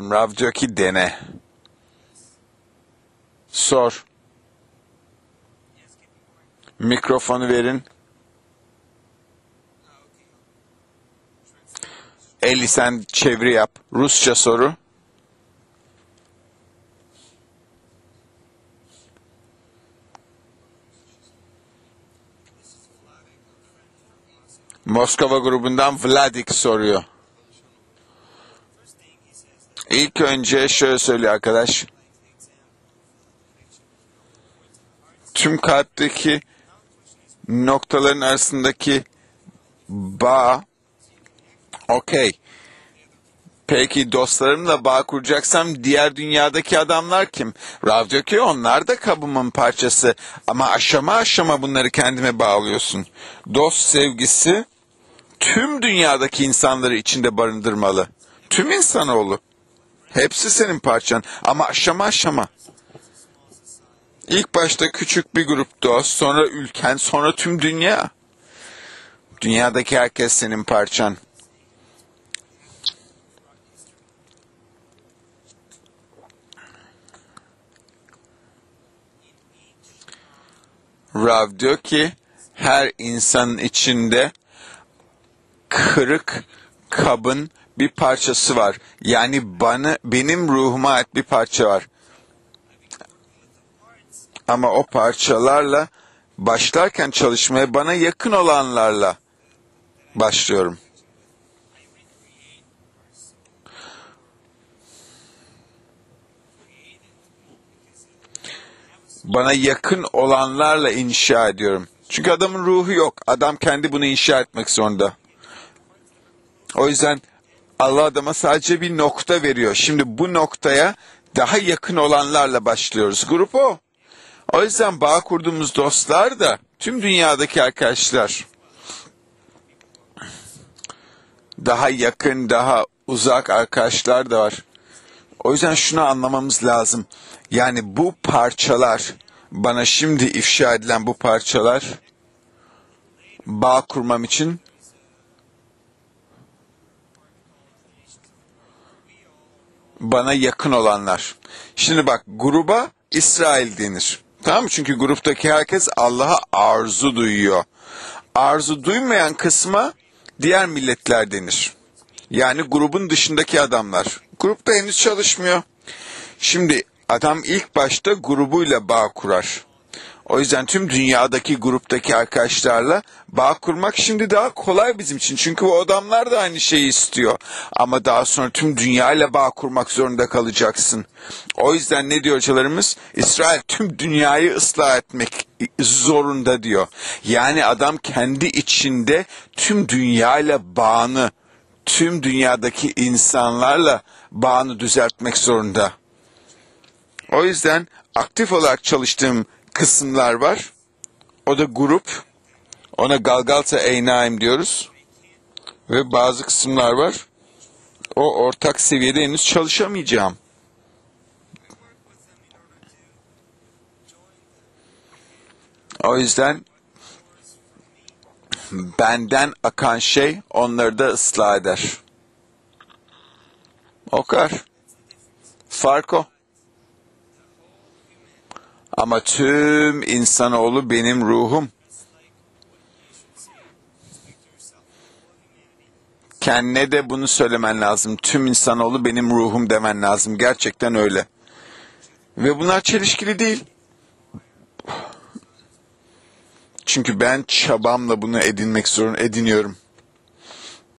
Rav diyor ki dene. Sor. Mikrofonu verin. Eli sen çeviri yap. Rusça soru. Moskova grubundan Vladik soruyor. İlk önce şöyle söylüyor arkadaş. Tüm kalpteki noktaların arasındaki bağ okey. Peki dostlarımla bağ kuracaksam diğer dünyadaki adamlar kim? Rav diyor ki onlar da kabımın parçası ama aşama aşama bunları kendime bağlıyorsun. Dost sevgisi tüm dünyadaki insanları içinde barındırmalı. Tüm insanoğlu. Hepsi senin parçan ama aşama aşama. İlk başta küçük bir grup dost, sonra ülken, sonra tüm dünya. Dünyadaki herkes senin parçan. Rav diyor ki her insanın içinde kırık kabın bir parçası var. Yani bana benim ruhuma ait bir parça var. Ama o parçalarla başlarken çalışmaya bana yakın olanlarla başlıyorum. Bana yakın olanlarla inşa ediyorum. Çünkü adamın ruhu yok. Adam kendi bunu inşa etmek zorunda. O yüzden Allah adama sadece bir nokta veriyor. Şimdi bu noktaya daha yakın olanlarla başlıyoruz. Grup o. O yüzden bağ kurduğumuz dostlar da tüm dünyadaki arkadaşlar. Daha yakın, daha uzak arkadaşlar da var. O yüzden şunu anlamamız lazım. Yani bu parçalar, bana şimdi ifşa edilen bu parçalar bağ kurmam için bana yakın olanlar. Şimdi bak gruba İsrail denir. Tamam mı? Çünkü gruptaki herkes Allah'a arzu duyuyor. Arzu duymayan kısma diğer milletler denir. Yani grubun dışındaki adamlar. Grupta henüz çalışmıyor. Şimdi adam ilk başta grubuyla bağ kurar. O yüzden tüm dünyadaki gruptaki arkadaşlarla bağ kurmak şimdi daha kolay bizim için. Çünkü o adamlar da aynı şeyi istiyor. Ama daha sonra tüm dünyayla bağ kurmak zorunda kalacaksın. O yüzden ne diyor hocalarımız? İsrail tüm dünyayı ıslah etmek zorunda diyor. Yani adam kendi içinde tüm dünyayla bağını, tüm dünyadaki insanlarla bağını düzeltmek zorunda. O yüzden aktif olarak çalıştığım kısımlar var. O da grup. Ona Galgalta Eynaim diyoruz. Ve bazı kısımlar var. O ortak seviyede henüz çalışamayacağım. O yüzden benden akan şey onları da ıslah eder. O kadar. Fark o. Ama tüm insanoğlu benim ruhum. Kendine de bunu söylemen lazım. Tüm insanoğlu benim ruhum demen lazım. Gerçekten öyle. Ve bunlar çelişkili değil. Çünkü ben çabamla bunu edinmek zorun ediniyorum.